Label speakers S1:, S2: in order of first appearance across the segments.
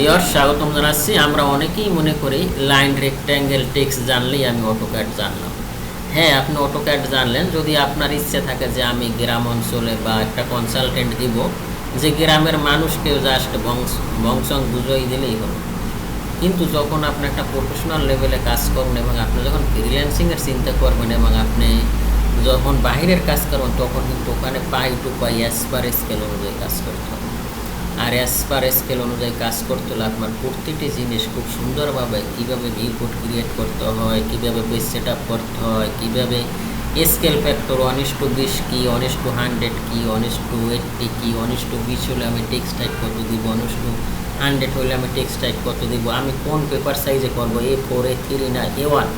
S1: বিয়র স্বাগতম জানাচ্ছি। আমরা অনেকেই মনে করি লাইন রেক্ট্যাঙ্গেল টেক্সট জানলেই আমি অটোক্যাড জানলাম। হ্যাঁ আপনি অটোক্যাড জানলেন। যদি আপনার ইচ্ছে থাকে যে আমি গ্রাম অঞ্চলে বা একটা কনসালটেন্ট দিব, যে গ্রামের মানুষকেও জাস্ট বংশ, বংশং বুঝাই দিলেই হলো। কিন্তু যখন আপনি একটা প্রফেশনাল লেভেলে কাজ করবেন এবং আপনি যখন ফ্রিল্যান্সিংয়ের চিন্তা করবেন এবং আপনি যখন বাইরের কাজ করবেন, তখন কিন্তু ওখানে পাই টু পাই অ্যাজ পার স্কেল অনুযায়ী কাজ করতে হবে। আর অ্যাজ পার স্কেল অনুযায়ী কাজ করতে হলে আপনার প্রতিটি জিনিস খুব সুন্দরভাবে কীভাবে রিপোর্ট ক্রিয়েট করতে হয়, কীভাবে বেস সেট আপ করতে হয়, কীভাবে স্কেল ফ্যাক্টর ওয়ান টু বিশ কী ওয়ান টু হান্ড্রেড কী ওয়ান টু এইটটি কী ওয়ান টু বিশ হলে আমি টেক্সট টাইপ কত দিব ওয়ান টু হান্ড্রেড হলে আমি টেক্সট টাইপ কত দিব, আমি কোন পেপার সাইজে করব এ ফোর এ থ্রি না এ ওয়ান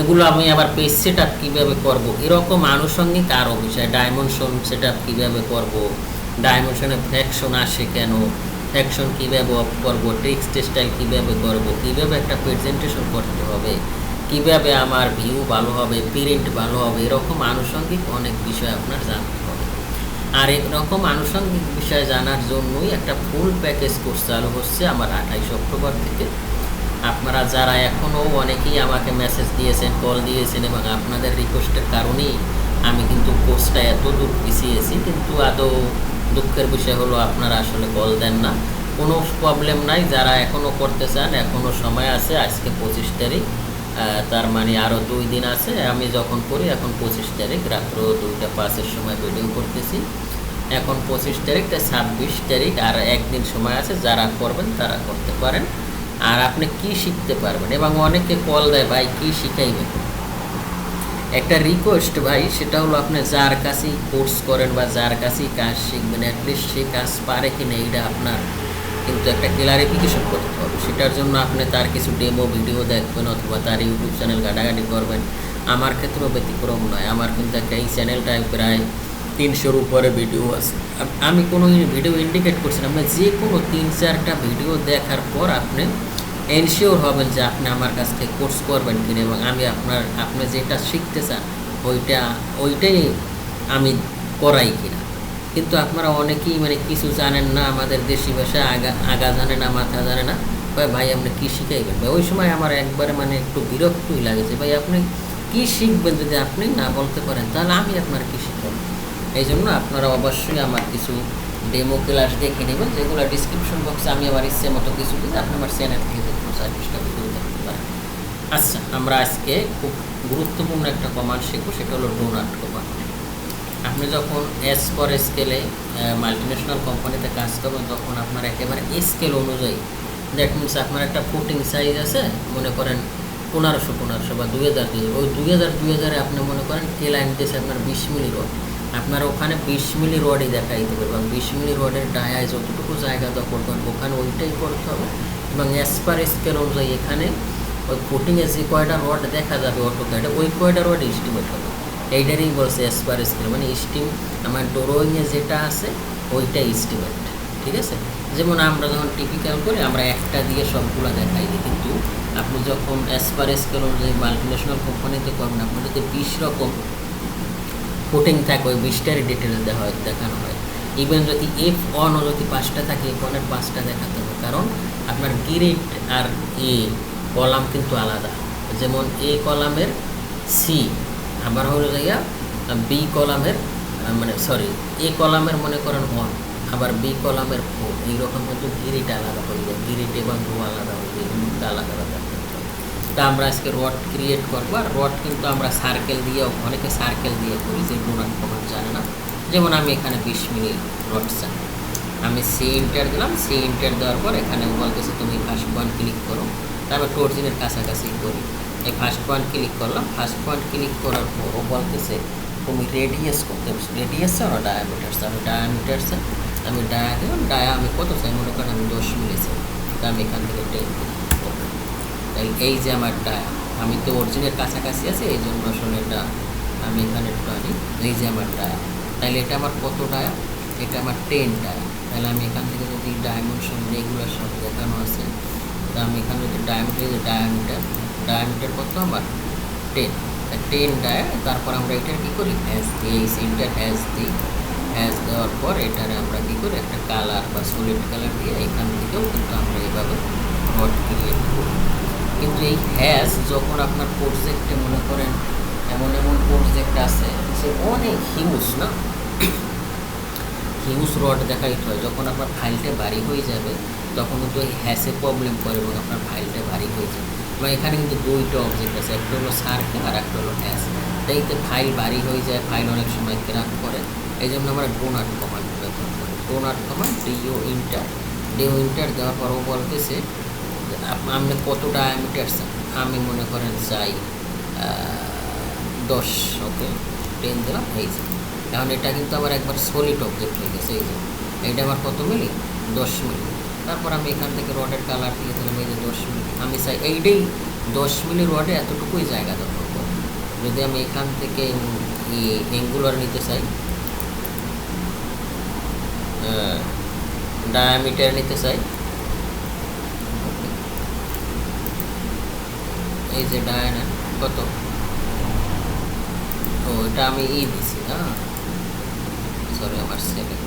S1: এগুলো আমি আবার পেজ সেট আপ কীভাবে করব? এরকম আনুষঙ্গিক আরও বিষয় ডায়মেনশন সেট আপ কীভাবে করব? ডাইমেনশনে ফ্যাকশন আসে কেন? ফ্যাকশন কীভাবে অফ করব? টেক্সট স্টাইল কীভাবে করব? কীভাবে একটা প্রেজেন্টেশন করতে হবে? কীভাবে আমার ভিউ ভালো হবে? প্রিন্ট ভালো হবে? এরকম আনুষঙ্গিক অনেক বিষয় আপনার জানতে হবে। আর এরকম আনুষঙ্গিক বিষয় জানার জন্যই একটা ফুল প্যাকেজ কোর্স চালু হচ্ছে আমার আঠাইশ অক্টোবর থেকে। আপনারা যারা এখনও অনেকেই আমাকে মেসেজ দিয়েছেন কল দিয়েছেন এবং আপনাদের রিকোয়েস্টের কারণেই আমি কিন্তু কোর্সটা এত দূর পিছিয়েছি কিন্তু আদৌ দুঃখের বিষয় হলো আপনারা আসলে কল দেন না। কোনো প্রবলেম নাই, যারা এখনও করতে চান এখনও সময় আছে, আজকে পঁচিশ তারিখ তার মানে আরও দুই দিন আছে, আমি যখন করি এখন পঁচিশ তারিখ, রাত্র দুইটা পাঁচের সময় ভিডিও করতেছি। এখন পঁচিশ তারিখ তাই ছাব্বিশ তারিখ, আর একদিন সময় আছে, যারা করবেন তারা করতে পারেন। আর আপনি কি শিখতে পারবেন? এবং অনেকে কল দেয়, ভাই, কি শিখাইবেন? একটা রিকোয়েস্ট ভাই, সেটা হলো আপনি যার কাছেই কোর্স করেন বা যার কাছেই কাজ শিখবেন অ্যাটলিস্ট সে কাজ পারে কি না এইটা আপনার কিন্তু একটা ক্লারিফিকেশন করতে হবে। সেটার জন্য আপনি তার কিছু ডেমো ভিডিও দেখবেন অথবা তার ইউটিউব চ্যানেল ঘাটাঘাটি করবেন। আমার ক্ষেত্রেও ব্যতিক্রম নয়। আমার কিন্তু একটা এই চ্যানেলটায় প্রায় তিনশোর উপরে ভিডিও আছে। আমি কোনো ভিডিও ইন্ডিকেট করছি না। আপনি যে কোনো তিন চারটা ভিডিও দেখার পর আপনি এনশিওর হবেন যে আপনি আমার কাছ থেকে কোর্স করবেন কিনা এবং আমি আপনার, আপনি যেটা শিখতে চান, ওইটা, ওইটাই আমি করাই কিনা। কিন্তু আপনারা অনেকেই মানে কিছু জানেন না, আমাদের দেশি ভাষা আগা আগা জানে না, মাথা জানে না ভাই ভাই, আপনি কী শিখাইবেন? ভাই, ওই সময় আমার একবারে মানে একটু বিরক্তই লাগে যে, ভাই, আপনি কী শিখবেন যদি আপনি না বলতে পারেন, তাহলে আমি আপনার কী শিখাবো? এই জন্য আপনারা অবশ্যই আমার কিছু ডেমো ক্লাস দেখে নেবেন যেগুলো ডিসক্রিপশন বক্সে আমি আমার ইচ্ছে মতো কিছু দিই আপনি আমার চ্যানেল থেকে দেখুন সার্ভিসটা ভিডিও দেখতে পারেন। আচ্ছা আমরা আজকে খুব গুরুত্বপূর্ণ একটা কমান্ড শিখব, সেটা হলো ডোনাট কমান্ড আপনি যখন এস পর স্কেলে মাল্টিনেশনাল কোম্পানিতে কাজ করবেন, তখন আপনার একেবারে স্কেল অনুযায়ী দ্যাট মিনস আপনার একটা ফুটিং সাইজ আছে, মনে করেন পনেরোশো পনেরোশো বা দুই হাজার দুই হাজার। ওই দুই হাজার, দুই হাজারে আপনি মনে করেন কে লাইন দিয়েছে আপনার বিশ মিলি রড। আপনার ওখানে বিশ মিলি রডই দেখাই দেবে এবং বিশ মিলি রডের ডায়ায় যতটুকু জায়গা দখল করেন ওখানে ওইটাই করতে হবে। এবং অ্যাজ পার স্কেল অনুযায়ী এখানে ওই ফুটিংয়ে যে কয়টা রড দেখা যাবে অটো ক্যাডে ওই কয়টা রড এস্টিমেট হবে। এইটারই বলছে অ্যাজ পার স্কেল মানে স্টিম আমার ড্রয়িংয়ে যেটা আছে, ওইটা এস্টিমেট ঠিক আছে? যেমন আমরা যখন টিপিক্যাল করি, আমরা একটা দিয়ে সবগুলো দেখাই দিই। কিন্তু আপনি যখন অ্যাজ পার স্কেল অনুযায়ী মাল্টিনেশনাল কোম্পানিতে করবেন আপনি যদি বিশ রকম ফুটিং থাকে ওই বিশটারই ডিটেলস দেওয়া হয় দেখানো হয়। ইভেন যদি এফ ওয়ানও যদি পাঁচটা থাকে এফ ওয়ানের পাঁচটা দেখাতে হবে। কারণ আপনার গিরিট আর এ কলাম কিন্তু আলাদা। যেমন এ কলামের সি আবার হলো যাইয়া বি কলামের মানে সরি এ কলামের মনে করেন ওয়ান আবার বি কলামের ফোর এইরকম কিন্তু গিরিট আলাদা হয়ে যায়। গিরিট এবং আলাদা হয়ে যায়। আলাদা আলাদা। তা আমরা আজকে রড ক্রিয়েট করব, আর রড কিন্তু আমরা সার্কেল দিয়ে অনেকে সার্কেল দিয়ে করি যে ডোনাট কমান জানে না। যেমন আমি এখানে বিশ মিনিট রড চাই। আমি সি ইন্টার দিলাম সি ইন্টার দেওয়ার পর এখানে বলতেছে, তুমি ফার্স্ট পয়েন্ট ক্লিক করো। তারপর টর্জিনের কাছাকাছি করি। এই ফার্স্ট পয়েন্ট ক্লিক করলাম ফার্স্ট পয়েন্ট ক্লিক করার পর ও বলতেছে, তুমি রেডিয়াস করতে রেডিয়াস আর ডায়ামিটার্স আমি ডায়ামিটার্স আমি ডায়া দিলাম ডায়া আমি কত চাই? মনে করেন আমি দশ মিলি চাই। তা আমি এখান থেকে টেন তাই এই যে আমার ডায়া আমি তো অরিজিনের কাছাকাছি আছে, এই জন্য আসলে এটা আমি এখানে একটু আনি। এই যে আমার ডায়া তাহলে এটা আমার কত ডায়া? এটা আমার টেন ডায়া। তাহলে আমি এখান থেকে যদি ডায়মেনশন রেগুলার সব দেখানো আছে, তা আমি এখানে যদি ডায়ামিটার যে ডায়ামিটার ডায়ামিটার কত আমার? টেন টেন ডায়া, তারপর আমরা এটা কী করি? হ্যাজ দিই এই সিনটার হ্যাজ দিই হ্যাজ দেওয়ার পর এটার আমরা কী করি? একটা কালার বা সলিড কালার দিয়ে এখান থেকেও কিন্তু আমরা এইভাবে এই হ্যাশ যখন আপনার প্রজেক্টে মনে করেন, এমন এমন প্রজেক্ট আছে, সে অনেক হিউজ না? হিউজ রড দেখাইতে হয়। যখন আপনার ফাইলটা ভারী হয়ে যাবে, তখন কিন্তু ওই হ্যাসে প্রবলেম করে এবং আপনার ফাইলটা ভারী হয়ে যাবে। এবং এখানে কিন্তু দুইটা অবজেক্ট আছে, একটা হলো সার্কেল আর একটা হলো হ্যাস তাইতে ফাইল ভারী হয়ে যায় ফাইল অনেক সময় ক্রাক করে। এই জন্য আমরা ডোনাট কমান্ড ব্যবহার করি। Donut command DO enter DO enter দেওয়ার পরও বলতেছে আপনি কত ডায়ামিটার আমি মনে করেন চাই দশ ওকে টেন দিলাম এই যে। এখন এটা কিন্তু আবার একবার সলিড অবজেক্ট হয়ে গেছে, এই যে। এইটা আমার কত মিলি দশ মিলি তারপর আমি এখান থেকে রডের কালার দিয়ে দিলাম, এই যে দশ মিলি আমি চাই এইটাই দশ মিলি রডে এতটুকুই জায়গা দখল করে যদি আমি এখান থেকে এঙ্গুলার নিতে চাই ডায়ামিটার নিতে চাই এই যে ডায়ানা, কত? ও, এটা আমি ই দিছি হ্যাঁ সরি আমার সেকেন্ড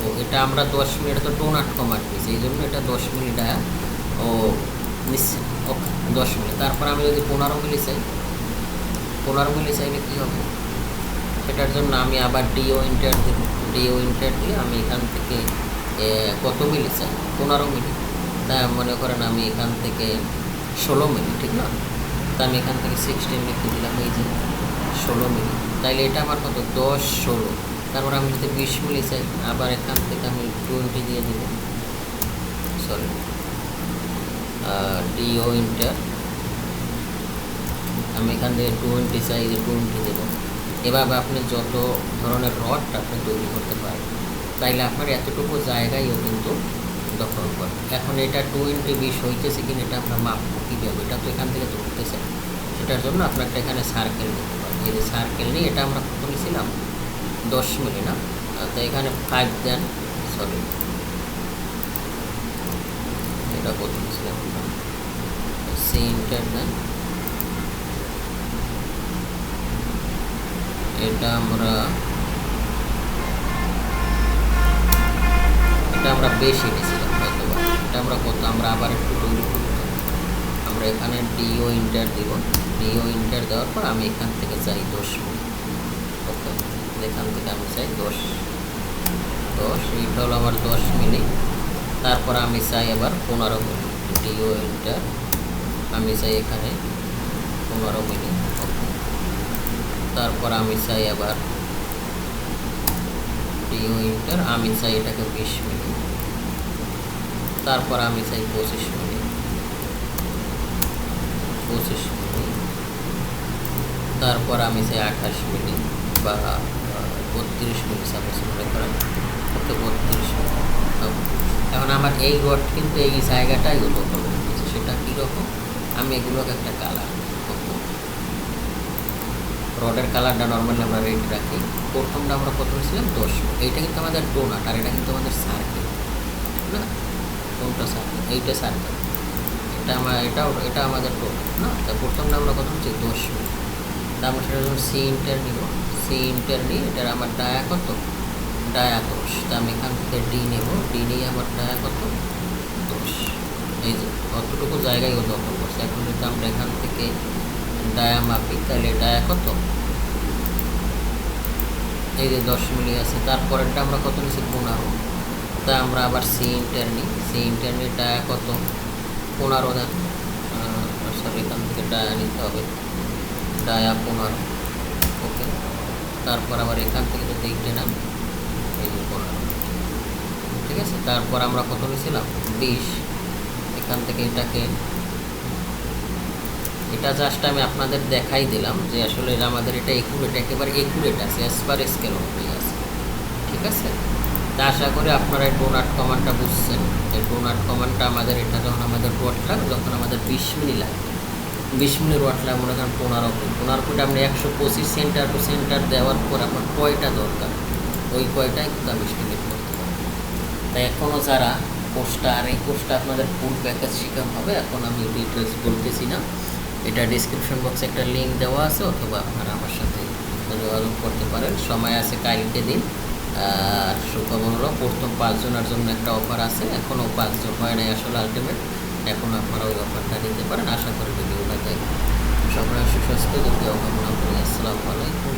S1: ও, এটা আমরা দশ মিনিট তো টোনাট কমাট দিয়েছি, এই জন্য এটা দশ মিনিট ও, নিচ্ছে। ওকে দশ মিনিট। তারপর আমি যদি পনেরো মিলি চাই, পনেরো মিলি চাইলে কী হবে? সেটার জন্য আমি আবার ডিও ইন্টার দিব। ডিও ইন্টার দিয়ে আমি এখান থেকে কত মিলি চাই? পনেরো মিলি। তা মনে করেন আমি এখান থেকে ষোলো মিলি, ঠিক না? তা আমি এখান থেকে সিক্সটিন লিখে দিলাম, এই যে ষোলো মিলি তাইলে এটা আমার কত? দশ ষোলো। তারপর আমি যদি বিশ মিলি চাই, আবার এখান থেকে আমি টোয়েন্টি দিয়ে দিব। সরি ডিও ইন্টার আমি এখান থেকে টোয়েন্টি চাই যে টোয়েন্টি দেবো। এভাবে আপনি যত ধরনের রড আপনি তৈরি করতে পারেন। তাইলে আপনার এতটুকু জায়গায়ও কিন্তু দখল করে এখন এটা টোয়েন্টি বিশ হইতেছে কিনা এটা আমরা মাপবো কীভাবে এটা তো এখান থেকে ধরতেছে। সেটার জন্য আপনার একটা এখানে সার্কেল নিতে পারেন এই যে সার্কেল নিয়ে এটা আমরা কত নিয়েছিলাম দশ মিলি না? তো এখানে ফাইভ দেন সরি এটা কত নিয়েছিলাম সি ইন্টার দেন। এটা আমরা এটা আমরা বেশি নিয়েছিলাম আমরা কত আমরা আবার একটু তৈরি আমরা এখানে ডিও ইন্টার দিব। ডিও ইন্টার দেওয়ার পর আমি এখান থেকে চাই দশ ওকে এখান থেকে আমি চাই দশ। দশ এইটা হলো আমার দশ মিলি তারপর আমি চাই আবার পনেরো মিলি ডিও ইন্টার আমি চাই এখানে পনেরো মিলি ওকে, তারপর আমি চাই আবার ডিও ইন্টার আমি চাই এটাকে বিশ মিনিট। তারপর আমি চাই পঁচিশ মিনিট। পঁচিশ মিনিট। তারপর আমি চাই আঠাশ মিনিট বা বত্রিশ মিনিট সাপোজ মনে করেন। ওকে বত্রিশ মিনিট। এখন আমার এই রড কিন্তু এই জায়গাটাই নিয়েছে সেটা কীরকম? আমি এগুলোকে একটা কালার রডের কালারটা নর্মালি আমরা রেড রাখি। প্রথমটা আমরা কত ছিলাম দশ এইটা কিন্তু আমাদের ডোনাট আর এটা কিন্তু আমাদের সার্কেল না? কোনটা সার্কেল এইটা সার্কেল এটা আমার এটাও এটা আমাদের ডোনাট না? তা প্রথমটা আমরা কত হচ্ছে? দশ। তা আমরা সেটা যখন সি ইন্টার নিব সি ইন্টার নিয়ে এটার আমার ডায়া কত? ডায়া দশ। তা আমি এখান থেকে ডি নেব ডি নিয়ে আমার ডায়া কত? দশ। এই যে, অতটুকু জায়গায় ও দখল করছে। এখন যদি আমরা এখান থেকে ডায়া মাপি, তাহলে ডায়া কত? এই যে দশ মিলি আছে। তারপরেরটা আমরা কত নিচ্ছি পনেরো। তা আমরা আবার সি ইন্টার নিই। সি ডায়া কত? পনেরো দেন সরি এখান থেকে ডায়া নিতে হবে। ডায়া পনেরো। ওকে। তারপর আবার এখান থেকে যদি এইটা নাম এই পনেরো। ঠিক আছে? তারপর আমরা কত নিয়েছিলাম? বিশ। এখান থেকে এটাকে, এটা জাস্ট আমি আপনাদের দেখাই দিলাম যে আসলে আমাদের এটা একুরেট একেবারে একুরেট আছে অ্যাজ পার স্কেল অনুযায়ী আছে। ঠিক আছে? তা আশা করি আপনারা এই ডোনাট কমান্ডটা বুঝছেন। এই ডোনাট কমান্ডটা আমাদের, এটা যখন আমাদের রোডটা যখন আমাদের বিশ মিনিট লাগবে বিশ মিনিট লাগবে মনে করেন পনেরো ফুট। পনেরো ফুট আপনি একশো পঁচিশ সেন্টার টু সেন্টার দেওয়ার পর আপনার কয়টা দরকার? ওই কয়টাই কিন্তু আমি এস্টিমেট করতে পারব তাই এখনও যারা কোর্সটা আর এই কোর্সটা আপনাদের ফুল প্যাকেজ শেখানো হবে, এখন আমি ডিটেলস বলতেছি না। এটা ডিসক্রিপশন বক্সে একটা লিঙ্ক দেওয়া আছে, অথবা আপনারা আমার সাথে যোগাযোগ করতে পারেন। সময় আছে কালকে দিন। সুখবর হলো প্রথম পাঁচজনের জন্য একটা অফার আছে। এখনও পাঁচজন হয় নাই আসলে আলটিমেট এখন আপনারা ওই অফারটা নিতে পারেন। আশা করি ভিডিওটা দেখবেন। সকলের সুস্বাস্থ্য যদি অকামনা করি আসসালামু আলাইকুম।